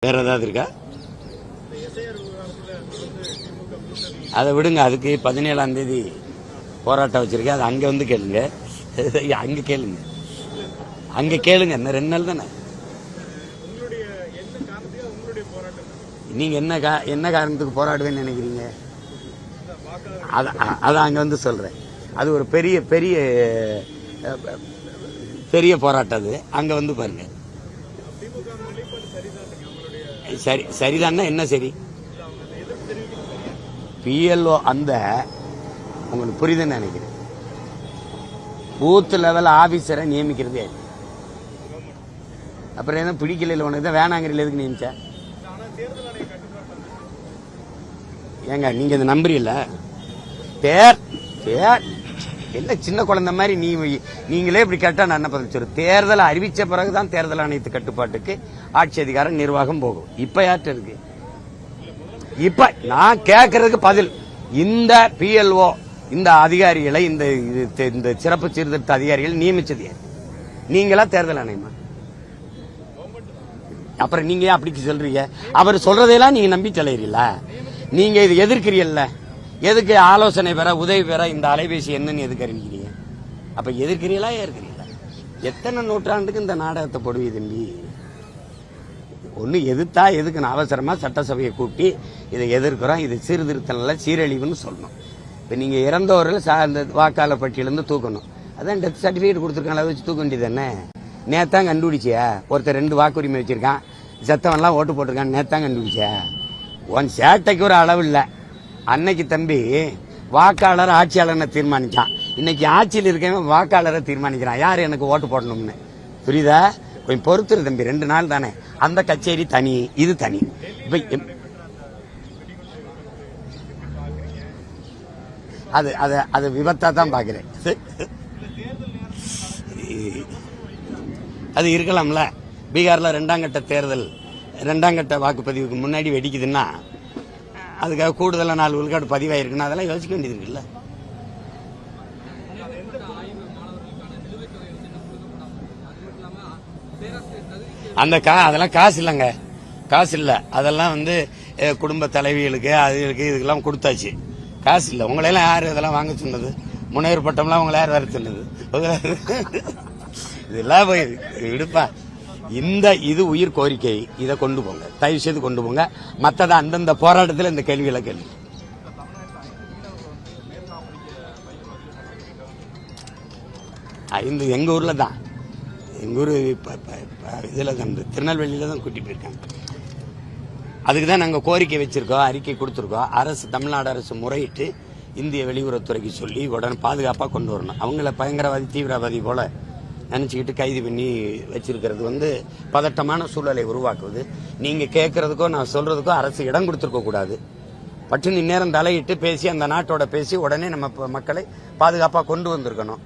வேற ஏதாவது இருக்கா? அதை விடுங்க அதுக்கு பதினேழாம் தேதி போராட்டம் வச்சிருக்கேன். அது அங்கே வந்து கேளுங்க. அங்க கேளுங்க. அங்க கேளுங்க இன்னும் ரெண்டு நாள் தானே. நீங்க என்ன கா- என்ன காரணத்துக்கு போராடுவேன்னு நினைக்கிறீங்க? அதை அதை அங்கே வந்து சொல்கிறேன் அது ஒரு பெரிய பெரிய பெரிய போராட்டம் அது. அங்கே வந்து பாருங்கள் சரி சரிதான்னா என்ன சரி? பிஎல்ஓ அந்த உங்களுக்கு புரியுதுன்னு நினைக்கிறேன். பூத் லெவல் ஆஃபீஸரை நியமிக்கிறதே அப்புறம் எதுவும் பிடிக்கல உனக்கு? தான் வேணாங்கிறீல எதுக்கு நியமிச்ச? ஏங்க நீங்க இதை நம்புறீல்ல தேர் தேர். என்ன சின்ன குழந்தை மாதிரி நீ நீங்களே இப்படி கேட்டா நான் என்ன பதில் சொல்லு தேர்தலை அறிவிச்ச பிறகுதான் தேர்தல் ஆணையத்து கட்டுப்பாட்டுக்கு ஆட்சி அதிகாரம் நிர்வாகம் போகும். இப்ப யார்கிட்ட இருக்கு? இப்ப நான் கேட்கறதுக்கு பதில். இந்த பிஎல்ஓ இந்த அதிகாரிகளை இந்த இது- இந்த சிறப்பு சீர்திருத்த அதிகாரிகள் நியமிச்சது யார்? நீங்களா தேர்தல் ஆணையமா? அப்புறம் நீங்க ஏன் அப்படி சொல்றீங்க? அவர் சொல்றதையெல்லாம் நீங்க நம்பி தலையிறீல நீங்க இது எதிர்க்கிறீல்ல எதுக்கு ஆலோசனை பெற உதவி பெற இந்த அலைபேசி என்னன்னு எதுக்கு அறிவிக்கிறீங்க அப்ப எதிர்க்கிறீங்களா ஏற்கிறீங்களா எத்தனை நூற்றாண்டுக்கு இந்த நாடகத்தை போடுவீ தம்பி? ஒன்று எதிர்த்தா எதுக்கு நான் சட்டசபையை கூட்டி இதை எதிர்க்கிறோம் இது சீர்திருத்தலில் சீரழிவுன்னு சொல்லணும். இப்போ நீங்கள் இறந்தவர்கள் சா- அந்த வாக்காளர் பட்டியலேருந்து தூக்கணும். அதான் டெத் சர்டிஃபிகேட் கொடுத்துருக்காங்களா அதை வச்சு தூக்க வேண்டியது தானே நேத்தான் கண்டுபிடிச்சியா? ஒருத்தர் ரெண்டு வாக்குரிமை வச்சிருக்கான் செத்தவன்லாம் ஓட்டு போட்டிருக்கான் நேத்தான் கண்டுபிடிச்சியா? உன் சேட்டைக்கு ஒரு அளவு இல்லை. அன்னைக்கு தம்பி வாக்காளர் ஆட்சியாளர்னு தீர்மானிச்சான். இன்னைக்கு ஆட்சியில் இருக்கவன் வாக்காளரை தீர்மானிக்கிறான். யார் எனக்கு ஓட்டு போடணும்னு? புரியுதா? கொஞ்சம் பொறுத்துரு தம்பி ரெண்டு நாள் தானே. அந்த கச்சேரி தனி இது தனி. அது அது அது விபத்தா தான் பார்க்குறேன் அது இருக்கலாம்ல. பீகாரில் ரெண்டாம் கட்ட தேர்தல் ரெண்டாம் கட்ட வாக்குப்பதிவுக்கு முன்னாடி வெடிக்குதுன்னா அதுக்காக கூடுதலாக நாலு விழுக்காடு பதிவாயிருக்குன்னா அதெல்லாம் யோசிக்க வேண்டியது இருக்குல்ல. அந்த கா அதெல்லாம் காசு இல்லைங்க. காசு இல்லை. அதெல்லாம் வந்து குடும்ப தலைவிகளுக்கு அதுகளுக்கு இதுக்கெல்லாம் கொடுத்தாச்சு. காசு இல்லை. உங்களையெல்லாம் யார் இதெல்லாம் வாங்க சொன்னது? முனைவர் பட்டம்லாம் உங்களை யார் வர சொன்னது? இதெல்லாம் போய் விடுப்பா இந்த இது உயிர் கோரிக்கை. இதை கொண்டு போங்க. தயவு செய்து கொண்டு போங்க. மற்றதை அந்தந்த போராட்டத்தில் இந்த கேள்விகளை கேள்வி இந்த எங்க ஊர்ல தான். எங்க ஊர் இதில் தான் இந்த திருநெல்வேலியில தான் கூட்டி போயிருக்காங்க. அதுக்கு தான் நாங்கள் கோரிக்கை வச்சிருக்கோம் அறிக்கை கொடுத்துருக்கோம். அரசு தமிழ்நாடு அரசு முறையிட்டு இந்திய வெளியுறவுத்துறைக்கு சொல்லி உடனே பாதுகாப்பாக கொண்டு வரணும். அவங்கள பயங்கரவாதி தீவிரவாதி போல நினச்சிக்கிட்டு கைது பண்ணி வச்சிருக்கிறது வந்து பதட்டமான சூழலை உருவாக்குவது. நீங்கள் கேட்கறதுக்கோ நான் சொல்கிறதுக்கோ அரசு இடம் கொடுத்துருக்க கூடாது. பட்டு நேரம் தலையிட்டு பேசி அந்த நாட்டோட பேசி உடனே நம்ம மக்களை பாதுகாப்பாக கொண்டு வந்திருக்கணும்.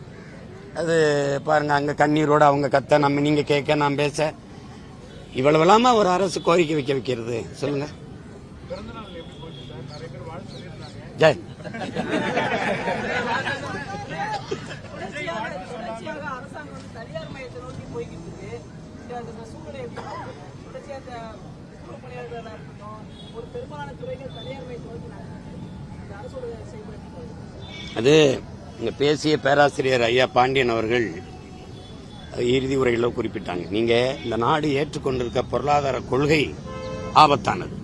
அது பாருங்கள் அங்கே கண்ணீரோட அவங்க கத்த நம்ம நீங்கள் கேட்க நான் பேச. இவ்வளவு ஒரு அரசு கோரிக்கை வைக்க வைக்கிறது? சொல்லுங்க. ஜெய். தொடர்ச்சியாக அரசாங்கம் வந்து தனியார் மையத்தை நோக்கி போய்கிட்டு இருக்கு. அந்த சூழ்நிலை தொடர்ச்சியாக இருக்கு? தொடர்ச்சியா இந்த குடும்ப பணியாளர்களா இருக்கட்டும் ஒரு பெரும்பாலான துறைகள் தனியார் மையத்தை நோக்கி இந்த அரசோட செயல்பாடு அது இங்கே பேசிய பேராசிரியர் ஐயா பாண்டியன் அவர்கள் இறுதி உரையில் குறிப்பிட்டாங்க. நீங்கள் இந்த நாடு ஏற்றுக்கொண்டிருக்க பொருளாதார கொள்கை ஆபத்தானது.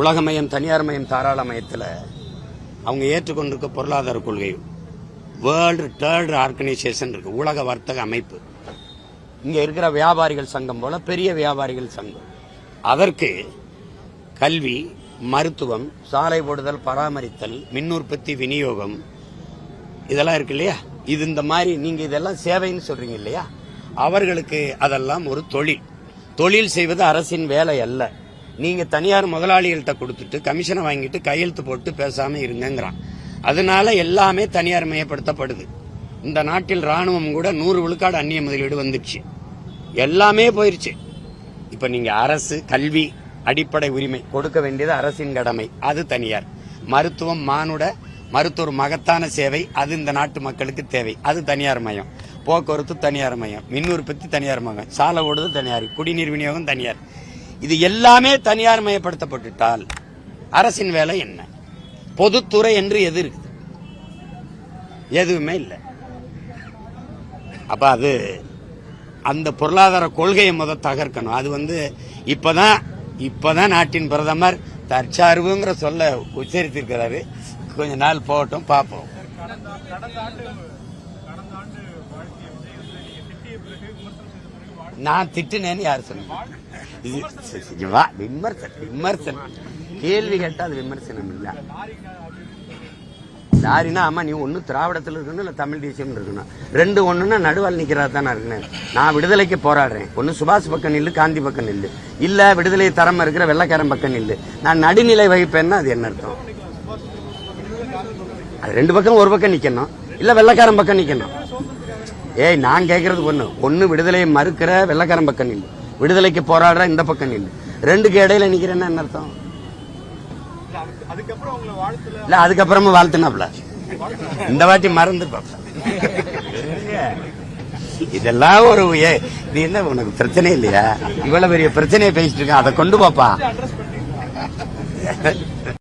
உலகமயம் தனியார் மயம் தாராளமயத்தில் அவங்க ஏற்றுக்கொண்டிருக்க பொருளாதார கொள்கை வேர்ல்டு தேர்ட் ஆர்கனைசேஷன் இருக்கு உலக வர்த்தக அமைப்பு. இங்க இருக்கிற வியாபாரிகள் சங்கம் போல பெரிய வியாபாரிகள் சங்கம். அதற்கு கல்வி மருத்துவம் சாலை போடுதல் பராமரித்தல் மின் உற்பத்தி விநியோகம் இதெல்லாம் இருக்கு இல்லையா? இது இந்த மாதிரி நீங்க இதெல்லாம் சேவைன்னு சொல்றீங்க இல்லையா? அவர்களுக்கு அதெல்லாம் ஒரு தொழில். தொழில் செய்வது அரசின் வேலை அல்ல. நீங்க தனியார் முதலாளிகள்கிட்ட கொடுத்துட்டு கமிஷனை வாங்கிட்டு கையெழுத்து போட்டு பேசாம இருங்கிறான் அதனால எல்லாமே தனியார் மயப்படுத்தப்படுது இந்த நாட்டில் ராணுவம் கூட நூறு விழுக்காடு அந்நிய முதலீடு வந்துடுச்சு எல்லாமே போயிருச்சு. இப்ப நீங்க அரசு கல்வி அடிப்படை உரிமை கொடுக்க வேண்டியது அரசின் கடமை. அது தனியார். மருத்துவம் மானுட மருத்துவர் மகத்தான சேவை அது இந்த நாட்டு மக்களுக்கு தேவை. அது தனியார் மயம். போக்குவரத்து தனியார் மயம். மின் உற்பத்தி தனியார் மயம். சாலை ஓடுது தனியார். குடிநீர் விநியோகம் தனியார். இது எல்லாமே தனியார் மயப்படுத்தப்பட்டுட்டால் அரசின் வேலை என்ன? பொதுத்துறை என்று எது இருக்குது? எதுவுமே இல்லை. அப்ப அது அந்த பொருளாதார கொள்கையை முத தகர்க்கணும். அது வந்து இப்பதான் இப்பதான் நாட்டின் பிரதமர் தற்சார்புங்கிற சொல்ல உச்சரித்திருக்கிறாரு. கொஞ்ச நாள் போகட்டும் பார்ப்போம். நான் திட்டுனேன்னு யார் சொன்னீங்க? விமர்சனம் விமர்சனம். கேள்வி கேட்டால் அது விமர்சனம் இல்ல. லாரினா ஆமா நீ ஒண்ணு திராவிடத்தில் இருக்கணும் இல்ல தமிழ் தேசியம் இருக்கணும்? ரெண்டு ஒண்ணுன்னா நடுவால் நிக்கிறா தானே இருக்கணும் நான் விடுதலைக்கு போராடுறேன். ஒன்னு சுபாஷ் பக்கம் நில்லு காந்தி பக்கம் நில்லு. இல்ல விடுதலை தரம் இருக்கிற வெள்ளக்காரன் பக்கம் நில்லு. நான் நடுநிலை வகிப்பேன்னா அது என்ன அர்த்தம்? அது ரெண்டு பக்கம் ஒரு பக்கம் நிக்கணும். இல்ல வெள்ளக்காரன் பக்கம் நிக்கணும். ஏய் நான் கேக்குறது ஒண்ணு. ஒண்ணு விடுதலையை மறுக்கிற வெள்ளக்காரன் பக்கம் நில்லு. விடுதலைக்கு போராடுற இந்த பக்கம் நில்லு. ரெண்டுக்கு இடையில நிக்கிறேன்னா என்ன அர்த்தம்? இல்ல அதுக்கு- அதுக்கப்புறம் வாழ்த்துனாப்ல. இந்த வாட்டி மறந்து இதெல்லாம் ஒரு இது என்ன உனக்கு பிரச்சனை இல்லையா? இவ்வளவு பெரிய பிரச்சனையை பேசிட்டு இருக்க அதை கொண்டு பாப்பா.